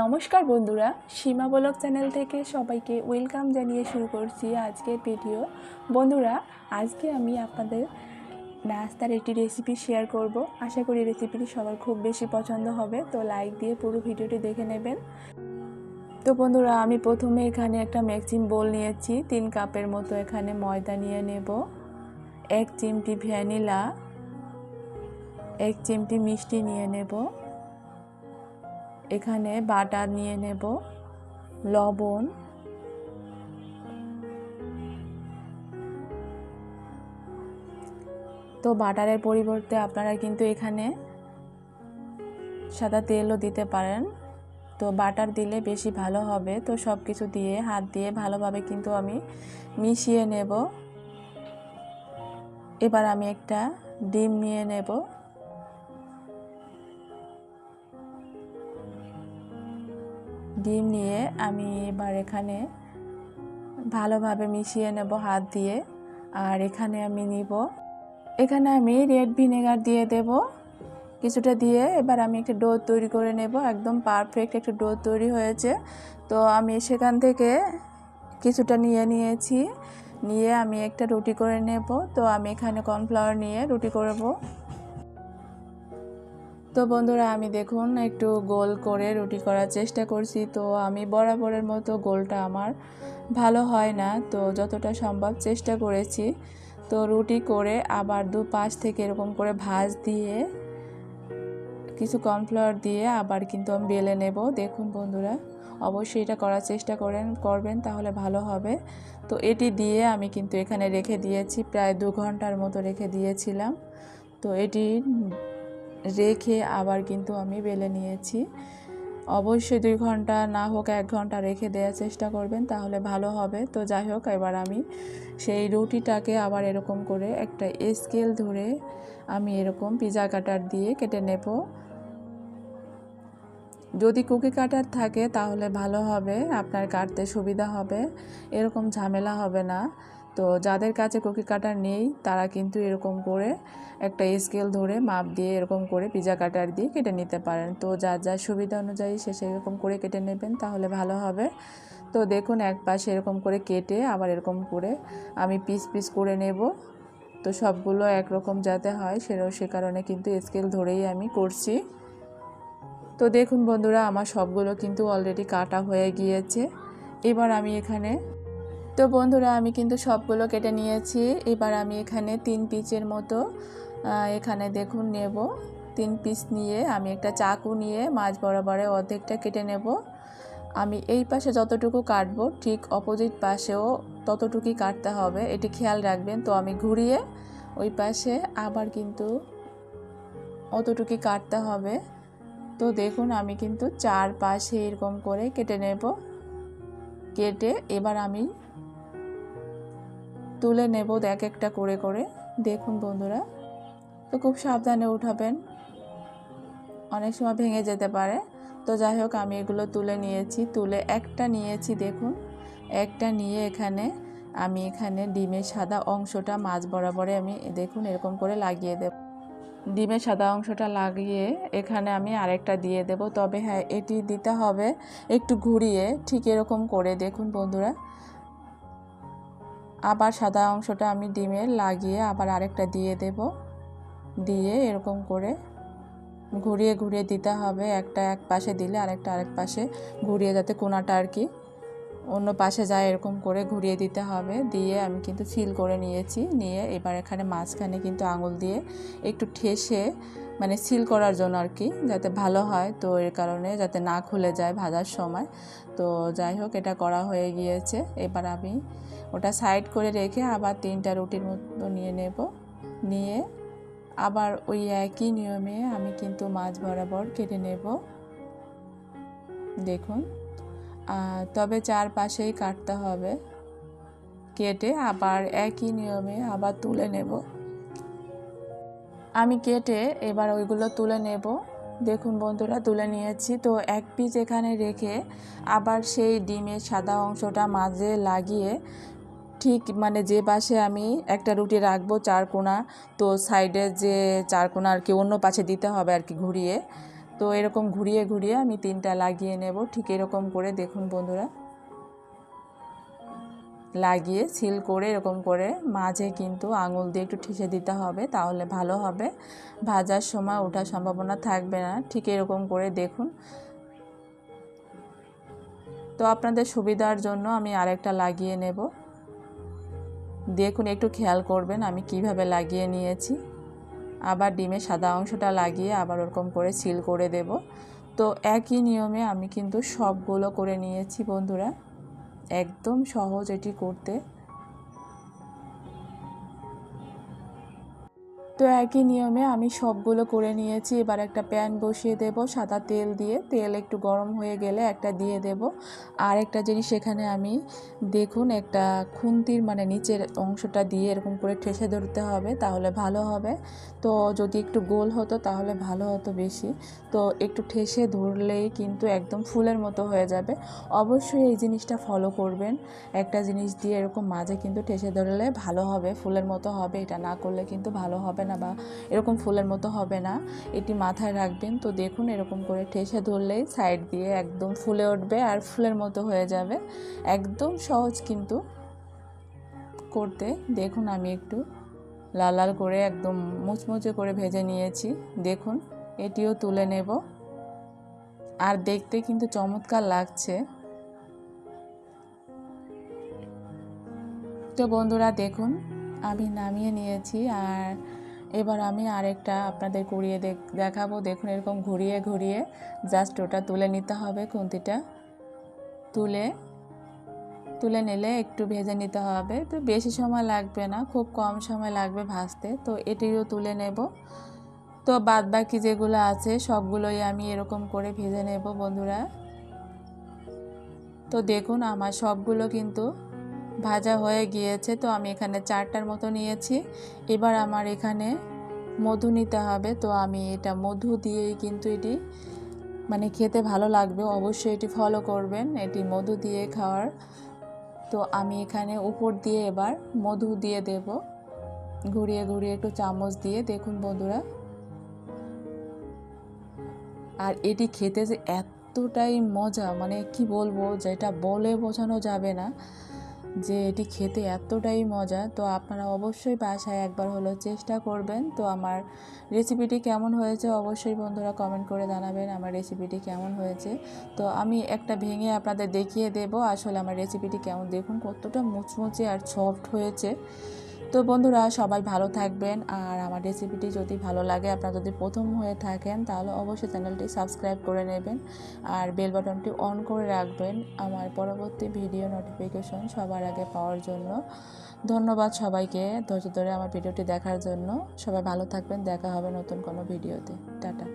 নমস্কার বন্ধুরা, সীমা বলক চ্যানেল থেকে সবাইকে ওয়েলকাম জানিয়ে শুরু করছি আজকের ভিডিও। বন্ধুরা, আজকে আমি আপনাদের নাস্তার একটি রেসিপি শেয়ার করব। আশা করি রেসিপিটি সবার খুব বেশি পছন্দ হবে, তো লাইক দিয়ে পুরো ভিডিওটি দেখে নেবেন। তো বন্ধুরা, আমি প্রথমে এখানে একটা ম্যাক্সিম বোল নিয়েছি, তিন কাপের মতো এখানে ময়দা নিয়ে নেব। এক চিমটি ভ্যানিলা এক চিমটি মিষ্টি নিয়ে নেব। এখানে বাটার নিয়ে নেব, লবণ। তো বাটারের পরিবর্তে আপনারা কিন্তু এখানে সাদা তেলও দিতে পারেন। তো বাটার দিলে বেশি ভালো হবে। তো সব কিছু দিয়ে, হাত দিয়ে ভালোভাবে কিন্তু আমি মিশিয়ে নেব। এবার আমি একটা ডিম নিয়ে নেব। ডিম নিয়ে আমি এবার এখানে ভালোভাবে মিশিয়ে নেব হাত দিয়ে, আর এখানে আমি নিব। এখানে আমি রেড ভিনেগার দিয়ে দেব। কিছুটা দিয়ে এবার আমি একটা ডো তৈরি করে নেব। একদম পারফেক্ট একটা ডো তৈরি হয়েছে। তো আমি সেখান থেকে কিছুটা নিয়ে নিয়েছি। নিয়ে আমি একটা রুটি করে নেব। তো আমি এখানে কর্নফ্লাওয়ার নিয়ে রুটি করব। তো বন্ধুরা, আমি দেখুন একটু গোল করে রুটি করার চেষ্টা করছি। তো আমি বরাবরের মতো গোলটা আমার ভালো হয় না, তো যতটা সম্ভব চেষ্টা করেছি। তো রুটি করে আবার দু পাশ থেকে এরকম করে ভাঁজ দিয়ে, কিছু কর্নফ্লাওয়ার দিয়ে আবার কিন্তু আমি বেলে নেব। দেখুন বন্ধুরা, অবশ্যই এটা করার চেষ্টা করেন, করবেন তাহলে ভালো হবে। তো এটি দিয়ে আমি কিন্তু এখানে রেখে দিয়েছি, প্রায় দু ঘণ্টার মতো রেখে দিয়েছিলাম। তো এটি রেখে আবার কিন্তু আমি বেলে নিয়েছি। অবশ্যই দুই ঘণ্টা না হোক এক ঘণ্টা রেখে দেওয়ার চেষ্টা করবেন, তাহলে ভালো হবে। তো যাই হোক, এবার আমি সেই রুটিটাকে আবার এরকম করে একটা স্কেল ধরে আমি এরকম পিজা কাটার দিয়ে কেটে নেব। যদি কুকি কাটার থাকে, তাহলে ভালো হবে, আপনার কাটতে সুবিধা হবে, এরকম ঝামেলা হবে না। তো যাদের কাছে কুকি কাটার নেই, তারা কিন্তু এরকম করে একটা স্কেল ধরে মাপ দিয়ে এরকম করে পিজা কাটার দিয়ে কেটে নিতে পারেন। তো যার যার সুবিধা অনুযায়ী সে সেরকম করে কেটে নেবেন, তাহলে ভালো হবে। তো দেখুন, এক পাশে এরকম করে কেটে আবার এরকম করে আমি পিস পিস করে নেব। তো সবগুলো একরকম যাতে হয় সেটাও সে কারণে কিন্তু স্কেল ধরেই আমি করছি। তো দেখুন বন্ধুরা, আমার সবগুলো কিন্তু অলরেডি কাটা হয়ে গিয়েছে। এবার আমি এখানে তো বন্ধুরা, আমি কিন্তু সবগুলো কেটে নিয়েছি। এবার আমি এখানে তিন পিচের মতো এখানে দেখুন নেব। তিন পিস নিয়ে আমি একটা চাকু নিয়ে মাছ বরাবরে অর্ধেকটা কেটে নেব। আমি এই পাশে যতটুকু কাটবো, ঠিক অপোজিট পাশেও ততটুকুই কাটতে হবে। এটি খেয়াল রাখবেন। তো আমি ঘুরিয়ে ওই পাশে আবার কিন্তু অতটুকুই কাটতে হবে। তো দেখুন, আমি কিন্তু চার পাশে এরকম করে কেটে নেব। কেটে এবার আমি তুলে নেব এক একটা করে করে। দেখুন বন্ধুরা, তো খুব সাবধানে উঠাবেন। অনেক সময় ভেঙে যেতে পারে। তো যাই হোক, আমি এগুলো তুলে নিয়েছি, তুলে একটা নিয়েছি, দেখুন। একটা নিয়ে এখানে আমি এখানে ডিমের সাদা অংশটা মাছ বরাবরে আমি, দেখুন এরকম করে লাগিয়ে দেব। ডিমের সাদা অংশটা লাগিয়ে এখানে আমি আরেকটা দিয়ে দেব। তবে হ্যাঁ এটি দিতে হবে একটু ঘুরিয়ে, ঠিক এরকম করে। দেখুন বন্ধুরা আবার সাদা অংশটা আমি ডিমে লাগিয়ে আবার আরেকটা দিয়ে দেব। দিয়ে এরকম করে ঘুরিয়ে ঘুরিয়ে দিতে হবে। একটা এক পাশে দিলে আরেকটা আরেক পাশে ঘুরিয়ে যাতে কোনাটা আর কি অন্য পাশে যায় এরকম করে ঘুরিয়ে দিতে হবে। দিয়ে আমি কিন্তু সিল করে নিয়েছি। নিয়ে এবার এখানে মাঝখানে কিন্তু আঙুল দিয়ে একটু ঠেসে মানে সিল করার জন্য আর কি, যাতে ভালো হয়। তো এর কারণে যাতে না খুলে যায় ভাজার সময়। তো যাই হোক, এটা করা হয়ে গিয়েছে। এবার আমি ওটা সাইড করে রেখে আবার তিনটা রুটির মতো নিয়ে নেব। নিয়ে আবার ওই একই নিয়মে আমি কিন্তু মাছ বরাবর কেটে নেব। দেখুন। তবে চারপাশেই কাটতে হবে। কেটে আবার একই নিয়মে আবার তুলে নেব। আমি কেটে এবার ওইগুলো তুলে নেব। দেখুন বন্ধুরা, তুলে নিয়েছি। তো এক পিস এখানে রেখে আবার সেই ডিমের সাদা অংশটা মাঝে লাগিয়ে ঠিক মানে যে পাশে আমি একটা রুটি রাখব চার কোনা, তো সাইডে যে চার কোনা আর কি অন্য পাশে দিতে হবে আর কি ঘুরিয়ে। তো এরকম ঘুরিয়ে ঘুরিয়ে আমি তিনটা লাগিয়ে নেব। ঠিক এরকম করে দেখুন বন্ধুরা। লাগিয়ে সিল করে এরকম করে মাঝে কিন্তু আঙুল দিয়ে একটু ঠেসে দিতে হবে, তাহলে ভালো হবে। ভাজার সময় ওঠার সম্ভাবনা থাকবে না। ঠিক এরকম করে দেখুন। তো আপনাদের সুবিধার জন্য আমি আরেকটা লাগিয়ে নেব। দেখুন, একটু খেয়াল করবেন আমি কীভাবে লাগিয়ে নিয়েছি। আবার ডিমের সাদা অংশটা লাগিয়ে আবার ওরকম করে সিল করে দেব। তো একই নিয়মে আমি কিন্তু সবগুলো করে নিয়েছি বন্ধুরা। একদম সহজ এটি করতে। তো একই নিয়মে আমি সবগুলো করে নিয়েছি। এবার একটা প্যান বসিয়ে দেব সাদা তেল দিয়ে। তেল একটু গরম হয়ে গেলে একটা দিয়ে দেব। আর একটা জিনিস এখানে আমি, দেখুন একটা খুন্তির মানে নিচের অংশটা দিয়ে এরকম করে ঠেসে ধরতে হবে, তাহলে ভালো হবে। তো যদি একটু গোল হতো তাহলে ভালো হতো বেশি। তো একটু ঠেসে ধরলেই কিন্তু একদম ফুলের মতো হয়ে যাবে। অবশ্যই এই জিনিসটা ফলো করবেন। একটা জিনিস দিয়ে এরকম মাঝে কিন্তু ঠেসে ধরলে ভালো হবে, ফুলের মতো হবে। এটা না করলে কিন্তু ভালো হবে না বা এরকম ফুলের মতো হবে না। এটি মাথায় রাখবেন। তো দেখুন, এরকম করে ঠেসে ধরলেই সাইড দিয়ে একদম ফুলে উঠবে আর ফুলের মতো হয়ে যাবে। একদম সহজ কিন্তু করতে। দেখুন, আমি একটু লাল লাল করে একদম মুচমুচে করে ভেজে নিয়েছি। দেখুন, এটিও তুলে নেব। আর দেখতে কিন্তু চমৎকার লাগছে। তো বন্ধুরা, দেখুন, আমি নামিয়ে নিয়েছি আর এবার আমি আরেকটা আপনাদের ঘুরিয়ে দেখাবো। দেখুন, এরকম ঘুরিয়ে ঘুরিয়ে জাস্ট ওটা তুলে নিতে হবে খুন্তিটা। তুলে তুলে নিলে একটু ভেজে নিতে হবে। তো বেশি সময় লাগবে না, খুব কম সময় লাগবে ভাজতে। তো এটিও তুলে নেব। তো বাদ বাকি যেগুলো আছে, সবগুলোই আমি এরকম করে ভেজে নেব বন্ধুরা। তো দেখুন, আমার সবগুলো কিন্তু ভাজা হয়ে গিয়েছে, তো আমি এখানে চারটার মতো নিয়েছি। এবার আমার এখানে মধু নিতে হবে, তো আমি এটা মধু দিয়েই কিন্তু এটি মানে খেতে ভালো লাগবে, অবশ্যই এটি ফলো করবেন, এটি মধু দিয়ে খাওয়ার। তো আমি এখানে উপর দিয়ে এবার মধু দিয়ে দেব, ঘুরিয়ে ঘুরিয়ে একটু চামচ দিয়ে, দেখুন বন্ধুরা। আর এটি খেতে যে এতটাই মজা মানে কি বলব, যেটা বলে বোঝানো যাবে না। যে এটি খেতে এতটাই মজা, তো আপনারা অবশ্যই বাসায় একবার হলো চেষ্টা করবেন। তো আমার রেসিপিটি কেমন হয়েছে অবশ্যই বন্ধুরা কমেন্ট করে জানাবেন, আমার রেসিপিটি কেমন হয়েছে। তো আমি একটা ভেঙে আপনাদের দেখিয়ে দেব আসলে আমার রেসিপিটি কেমন। দেখুন কতটা মুচমুচে আর সফট হয়েছে। তো বন্ধুরা, সবাই ভালো থাকবেন। আর আমার রেসিপিটি যদি ভালো লাগে, আপনারা যদি প্রথম হয়ে থাকেন, তাহলে অবশ্যই চ্যানেলটি সাবস্ক্রাইব করে নেবেন। আর বেল বাটনটি অন করে রাখবেন আমার পরবর্তী ভিডিও নোটিফিকেশন সবার আগে পাওয়ার জন্য। ধন্যবাদ সবাইকে ধৈর্য ধরে আমার ভিডিওটি দেখার জন্য। সবাই ভালো থাকবেন, দেখা হবে নতুন কোনো ভিডিওতে টাটা।